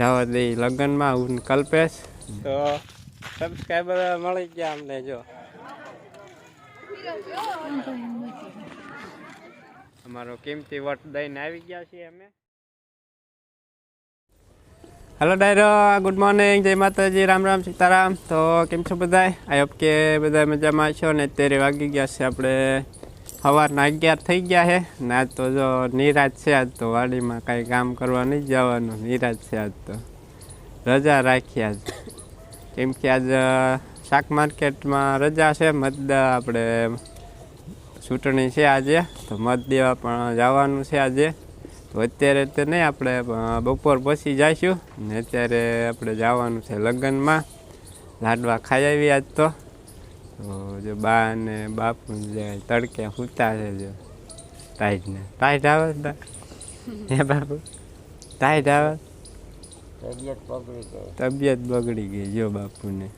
જવા દે લગ્નમાં હું કલ્પેશ. તો સબસ્ક્રાઈબર મળી ગયા અમને જો. અમારો કિંમતી વટ દઈને આવી ગયા છીએ અમે. હેલો ડાયરો. ગુડ મોર્નિંગ જય માતાજી. રામ રામ સીતારામ. તો કેમ છો બધા આઈ હોપ કે બધા મજામાં છો ને અત્યારે વાગી ગયા છે આપણે સવારના અગિયાર થઈ ગયા છે ને આજ તો જો નિરાજ છે, આજ તો વાડીમાં કાંઈ કામ કરવા નહીં જવાનું, નિરાજ છે આજ તો. રજા રાખી આજ. કેમ કે આજ શાક માર્કેટમાં રજા છે મતદા આપણે ચૂંટણી છે આજે, તો મત દેવા પણ જવાનું છે આજે. તો અત્યારે તો નહીં આપણે બપોર પછી જઈશું, ને અત્યારે આપણે જવાનું છે લગ્નમાં. લાડવા ખાઈ આવી આજ તો. જો બા ને બાપુ જે તડકે સૂતા છે જો ટાઈટને ટાઈટ આવે તા? હે બાપુ? ટાઈટ આવે? તબિયત બગડી ગઈ. તબિયત બગડી ગઈ જો બાપુને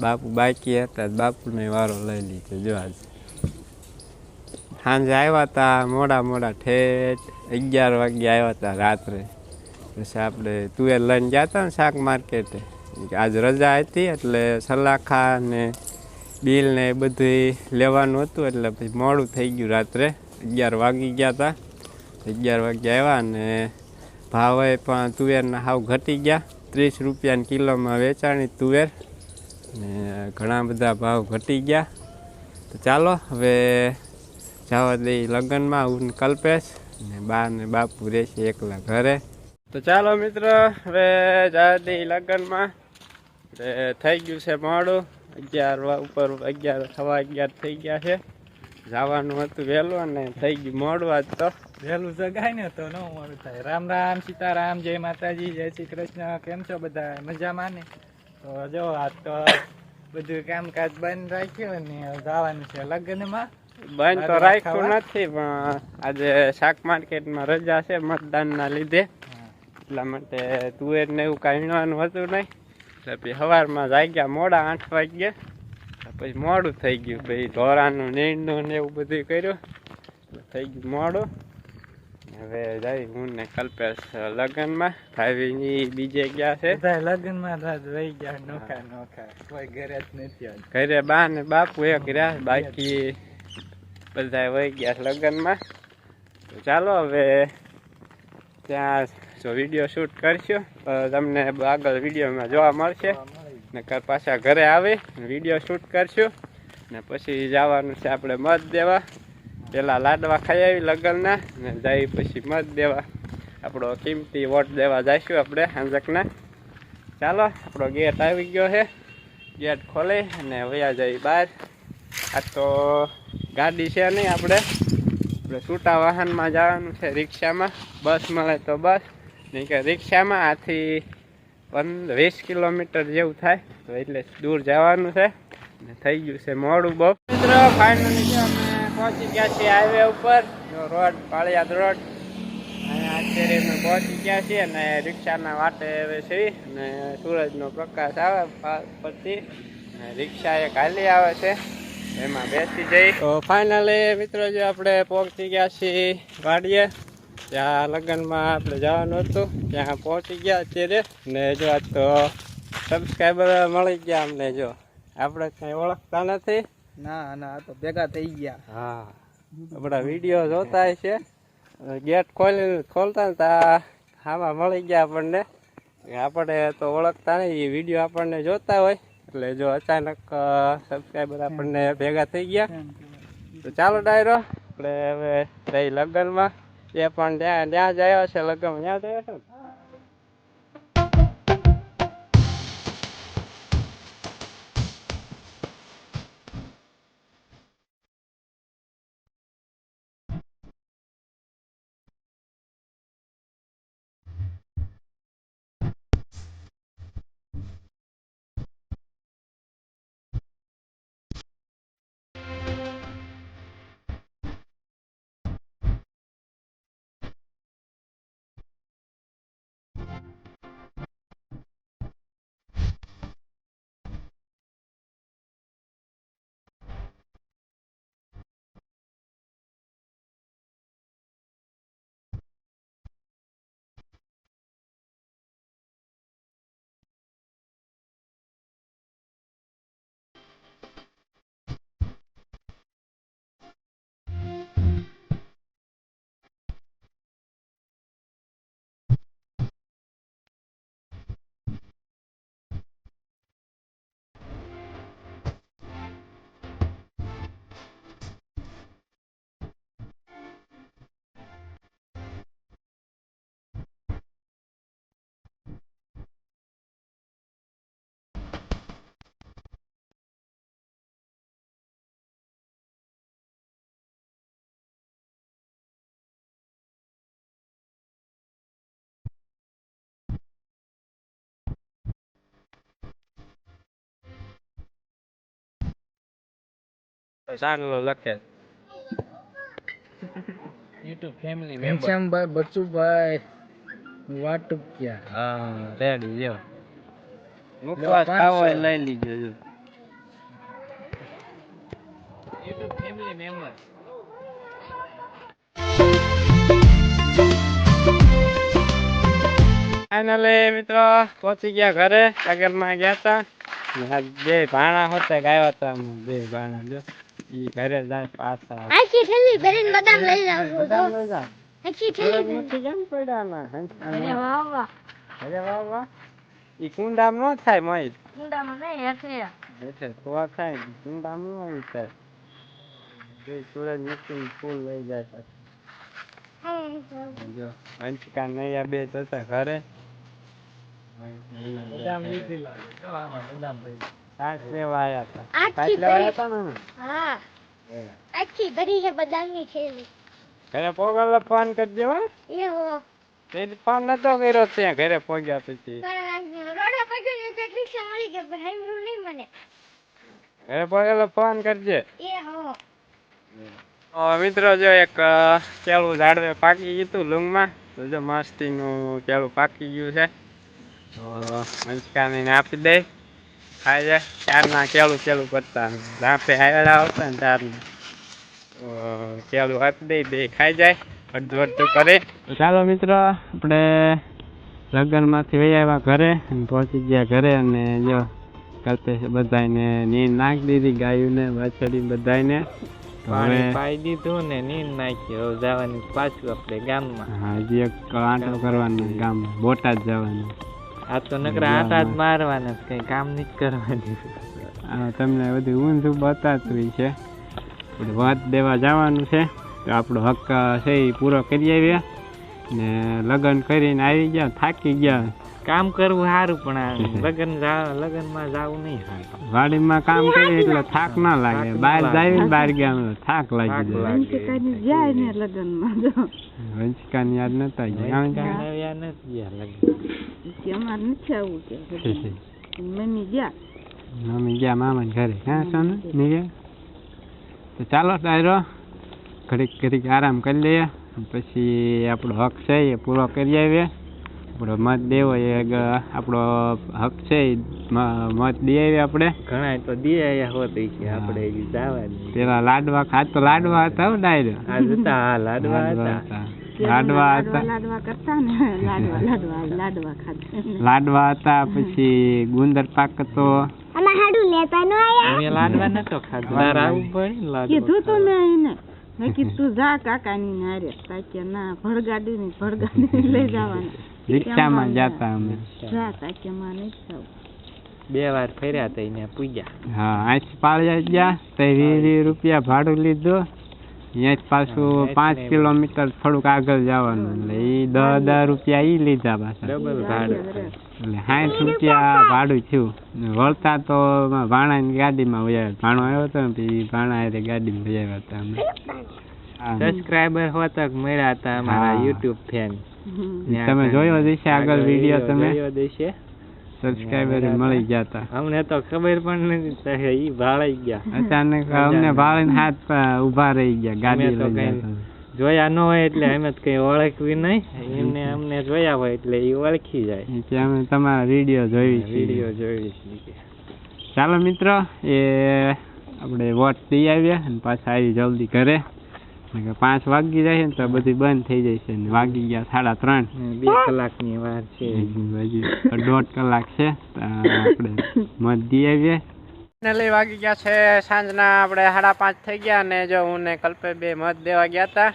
બાપુ બાકી હતા બાપુને વારો લઈ લીધો જો આજ. સાંજે આવ્યા હતા મોડા મોડા ઠેઠ અગિયાર વાગે આવ્યા હતા રાત્રે. પછી આપણે તુવેર લઈને ગયા હતા ને શાક માર્કેટે આજ રજા હતી એટલે સલાખા ને બિલ ને એ બધું લેવાનું હતું એટલે પછી મોડું થઈ ગયું રાત્રે. અગિયાર વાગી ગયા હતા અગિયાર વાગે આવ્યા ને ભાવે પણ તુવેરના હાવ ઘટી ગયા. ત્રીસ રૂપિયાની કિલોમાં વેચાણી તુવેર ને ઘણા બધા ભાવ ઘટી ગયા. તો ચાલો હવે જવા દઈ લગ્નમાં હું કલ્પેશ ને બા ને બાપુ રહેશે એકલા ઘરે. તો ચાલો મિત્ર, હવે જવા દઈ લગ્નમાં. એટલે થઈ ગયું છે મોડું. અગિયાર ઉપર અગિયાર સવા અગિયાર થઈ ગયા છે. જવાનું હતું વહેલું અને થઈ ગયું મોડું આજ તો. વહેલું જગાય ને તો ન મોડું થાય. રામ રામ સીતારામ જય માતાજી જય શ્રી કૃષ્ણ. કેમ છો બધા? મજામાં ને? તો જો આ તો બધું કામકાજ બંધ રાખ્યું ને જવાનું છે લગ્નમાં. બંધ તો રાખ્યું નથી પણ આજે શાક માર્કેટમાં રજા છે મતદાનના લીધે. એટલા માટે તુવેર ને એવું કાઢવાનું હતું નહીં. એટલે પછી સવારમાં જાગ્યા મોડા આઠ વાગ્યા પછી મોડું થઈ ગયું. પછી ઢોરાનું નીંદનું ને એવું બધું કર્યું. થઈ ગયું મોડું. હવે જાય હું ને કલ્પેશ લગ્નમાં. ભાઈની બીજે ગયા છે. લગ્નમાં રહી ગયા નોખા નોખા. કોઈ ઘરે જ નથી ઘરે બા ને બાપુ એક રહ્યા બાકી બધા વહી ગયા લગ્નમાં. તો ચાલો હવે ત્યાં જો વીડિયો શૂટ કરશું, તો તમને આગળ વિડીયોમાં જોવા મળશે. ને પાછા ઘરે આવી વીડિયો શૂટ કરશું. ને પછી જવાનું છે આપણે મત દેવા. પેલા લાડવા ખાઈ આવી લગ્નના ને જઈ પછી મત દેવા. આપણો કિંમતી વોટ દેવા જઈશું આપણે હાંજકના. ચાલો, આપણો ગેટ આવી ગયો છે. ગેટ ખોલી અને વયા જઈ બહાર. આ તો ગાડી છે નહીં આપણે. આપણે છૂટા વાહનમાં જવાનું છે, રિક્ષામાં. બસ મળે તો બસ. નહીં કે રિક્ષામાં આથી પંદર વીસ કિલોમીટર જેવું થાય. તો એટલે દૂર જવાનું છે. ને થઈ ગયું છે મોડું બહુ. મિત્રો ફાઇનલી અમે પહોંચી ગયા છીએ હાઈવે ઉપર. Road, Paliyad road. અહીંયા અત્યારે અમે પહોંચી ગયા છીએ અને રિક્ષાના વાટે હવે છીએ અને સૂરજનો પ્રકાશ આવે પરથી. અને રિક્ષા એક હાલી આવે છે. એમાં બેસી જઈ. તો ફાઇનલી મિત્રો, જે આપણે પહોંચી ગયા છીએ વાડીએ. ત્યાં લગ્નમાં આપણે જવાનું હતું. ત્યાં પહોંચી ગયા અત્યારે. ને જો આ તો સબસ્ક્રાઈબર મળી ગયા અમને જો. આપણે કઈ ઓળખતા નથી. ના ના આ તો ભેગા થઈ ગયા. હા. આપણા વીડિયો જોતા છે ગેટ ખોલી ખોલતા ને આમાં મળી ગયા આપણને. આપણે તો ઓળખતા નહીં. એ વીડિયો આપણને જોતા હોય. એટલે જો અચાનક સબસ્ક્રાઈબર આપણને ભેગા થઈ ગયા. તો ચાલો ડાયરો. આપણે હવે રહી લગ્નમાં. એ પણ ત્યાં ત્યાં જ આવ્યો છે લગ્નમાં ત્યાં જ આવ્યો છે ચાંગલો લખે યુટ્યુબ ફેમિલી ઘનશ્યામભાઈ બચુભાઈ વાટુકિયા હા રેડી જો મુખવાસ ખાવો લઈ લીજો યુટ્યુબ ફેમિલી મેમ્બર ફાઇનલી મિત્રો પહોંચી ગયા ઘરે. સાગરમાં ગયા હતા. બે ભાણા હોતા ગાયા હતા. બે ભાણા જો. ઈ ઘરે જાય પાછા. આખી ઠેલી ભરીને બદામ લઈ જાવ છું. બધા લઈ જાઓ. આખી ઠેલી નથી કેમ પડ્યા અરે વાહ વાહ અરે વાહ વાહ ઈ કુંડામ નો થાય મય? કુંડામ નહીં હેઠે. એટલે તો થાય કુંડામ નો આવી થાય. જો સુરજ નીકળી ફૂલ લઈ જાય પાછું. જો અંશિકા નૈયા બે જતા ઘરે. બદામ લીધી લાગે. જો આમાં બદામ ભાઈ સાસ લેવા આયા હતા. આખી લેવા આયા હતા ને? હા. આખી ભરી છે બદામની થેલી ઘરે પોગલ ફોન કરજો હો. એવો. તે ફોન નતો કર્યો ત્યાં ઘરે પહોંચ્યા પછી. રોડે પગ્યો ને તો રિક્ષા મળી ગઈ પણ હેમરું નહીં મને ઘરે પોગલ ફોન કરજે એ. હો મિત્રો જો એક કેળું ઝાડવે પાકી ગયું હતું લૂંગમાં તો જો મસ્તીનું કેળું પાકી ગયું છે. તો મંચકાને આપી દે. ખાઈ જાય ચારના કેળું કેળું કરતા. રાપે આવેલા આવતા ને ચારના. કેળું આપી દે બે ખાઈ જાય. અડધું અડધું કરે. ચાલો મિત્રો આપણે લગ્નમાંથી વહી આવ્યા ઘરે પહોંચી ગયા ઘરે અને જો કલ્પેશ બધાને નીંદ નાખી દીધી ગાયુંને વાછડી બધાને પાણી પાઈ દીધું ને નીંદ નાખી જવાનું પાછું આપણે ગામમાં. હા, હજી એક આંટો કરવાનો ગામ બોટાદ જવાનું. આ તો નકરા હાથ હાથ મારવાના કઈ કામ નહીં કરવાની. આ તમને બધું ઊંધું બતાતું છે. વાત દેવા જવાનું છે તો આપણો હક છે એ પૂરો કરી આવ્યા ને લગ્ન કરીને આવી ગયા થાકી ગયા. કામ કરવું સારું પણ આ લગન જા- લગનમાં જાવું નહીં સારું. વાડીમાં કામ કરીએ એટલે થાક ના લાગે. થાક ના બહાર લાગે. જાય ને બહાર ગયા ને થાક લાગી થાક જાય. લાગે. વંચિકાની યાદ નતા ગયા વંચકા આવ્યા નથી ગયા લગન મમ્મી ગયા? મમ્મી ગયા મામા ઘરે. હા સોનુ ની ગયા તો ચાલો ડાયરો ઘડીક ઘડીક આરામ કરી લઈએ. પછી આપણો હક છે એ પૂરો કરી આવીએ. આપણો મત દેવો એ આપણો હક છે મત દઈ આપણે. ઘણા તો દે હોતી કે આપણે જવાની પેલા લાડવા ખાત તો લાડવા હતા હો ડાયરો. આ જતા હા લાડવા હતા. લાડવા હતા. લાડવા કરતા ને લાડવા લાડવા લાડવા ખાધા લાડવા હતા પછી ગુંદર પાક તો આમાં હાડું લેતા ન આયા. અમે લાડવા નતો ખાધો. તાર ઉપર લાડવા કીધું તો મેં એને. મેં કીધું જા કાકાની ને હારે તાકે ના ભડગાડી ની ભડગાડી લઈ જવાના. રિક્ષામાં જાતા અમે. જા તાકે માં નહીં જાવ. બે વાર ફેર્યા તા એને પૂજ્યા હા આજ પાળ્યા ગયા તો વીસ રૂપિયા ભાડું લીધું. અહીંયા પાછું પાંચ કિલોમીટર થોડુંક આગળ જવાનું. એટલે એ દસ દસ રૂપિયા એ લીધા પાછા. ડબલ ભાડું. એટલે સાઠ રૂપિયા ભાડું થયું. વળતા તો ભાણાની ગાડીમાં વયા ભાણો આવ્યો હતો ને પછી ભાણા હારે ગાડીમાં વજાવ્યા હતા અમે. સબસ્ક્રાઇબર હોતા મળ્યા હતા અમારા યુટ્યુબ ફેન તમે જોયો હશે આગળ વીડિયો તમે? જોયો દેશે સબસ્ક્રાઈબર મળી ગયા હતા. અમને તો ખબર પણ નથી ઈ ભાળાઈ ગયા. અચાનક અમને ભાળીને હાથ ઊભા રહી ગયા ગાડી તો લઈ કઈ ગયા જોયા ન હોય એટલે અમે તો કઈ ઓળખવી નહીં. એમને અમને જોયા હોય એટલે એ ઓળખી જાય. કે અમે તમારા વીડિયો જોઈ વીડિયો જોઈ છે ચાલો મિત્રો એ આપણે વોટ દઈ આવ્યા અને પાછા આવી જલ્દી ઘરે. પાંચ વાગી જાય ને તો બધી બંધ થઈ જાય છે ને વાગી ગયા સાડા ત્રણ. બે કલાકની વાર છે. હજી દોઢ કલાક છે તો આપણે મત દઈ આવીએ. ફાઇનલી વાગી ગયા છે સાંજના આપણે સાડા પાંચ થઈ ગયા અને જો હું ને કલ્પે બે મત દેવા ગયા હતા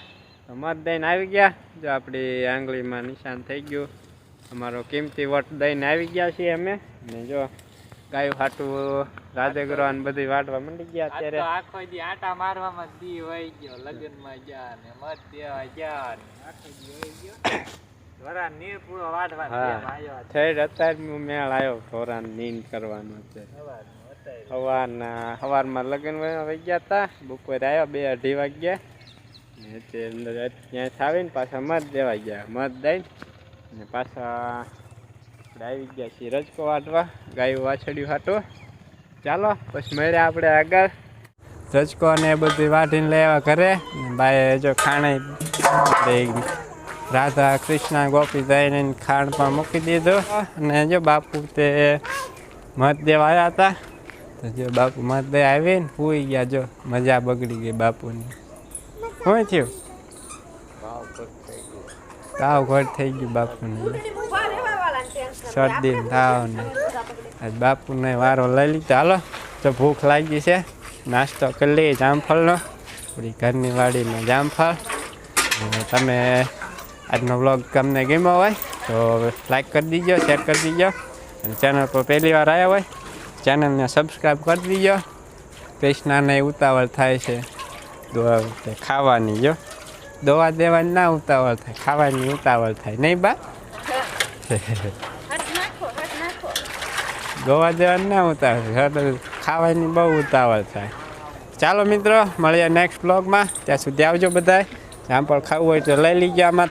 તો મત દઈને આવી ગયા. જો આપણી આંગળીમાં નિશાન થઈ ગયું. અમારો કિંમતી વટ દઈને આવી ગયા છીએ અમે. ને જો ગાયું હાટું રાધે ને બધી વાટવા મંડી ગયા અત્યારે. આખો દી આટા મારવામાં દી વહી ગયો લગ્નમાં ગયા ને મત દેવા ગયા ને આખો દી વહી ગયો. વરા નીર પૂરો આવ્યો અત્યારનું મેળ આવ્યો ઢોરાને નીંદ કરવાનો છે સવારના સવારમાં લગ્ન વહી ગયા હતા બપોરે આવ્યા બે અઢી વાગ્યા. ને તે અંદર ત્યાં આવીને પાછા મત દેવા ગયા મત દઈને ને પાછા આપણે આવી ગયા છીએ રજકો વાટવા ગાયું વાછડ્યું વાટો ચાલો પછી મળ્યા આપણે આગળ. રજકો ને એ બધું વાટીને લેવા ઘરે. ભાઈ જો ખાણે રાધા કૃષ્ણ ગોપી જઈને ખાણ પણ મૂકી દીધું. અને જો બાપુ તે મત દેવા આવ્યા હતા. તો જો બાપુ મત દે આવીને પૂઈ ગયા જો. મજા બગડી ગઈ બાપુની. શું થયું? તાવ ઘટ થઈ ગયું બાપુને. શરદી તાવ ને. બાપુને વારો લઈ લીધો. હાલો, તો ભૂખ લાગી છે. નાસ્તો કરી લઈએ જામફળનો. આપણી ઘરની વાડીનો જામફળ. તમે આજનો વ્લોગ તમને ગમ્યો હોય, તો લાઈક કરી દીજો શેર કરી દીજો. અને ચેનલ પર પહેલી વાર આવ્યા હોય ચેનલને સબસ્ક્રાઈબ કરી દીજો. કૃષ્ણાને ઉતાવળ થાય છે. દોવા ખાવાની, જો. દવા દેવાની ના ઉતાવળ થાય. ખાવાની ઉતાવળ થાય. નહીં બા? દવા જવાનું ના ઉતાવળ ખાવાની બહુ ઉતાવળ થાય. ચાલો મિત્રો, મળીએ નેક્સ્ટ બ્લોગમાં ત્યાં સુધી આવજો બધાય. જામ પણ ખાવું હોય તો લઈ લીજો આમાં.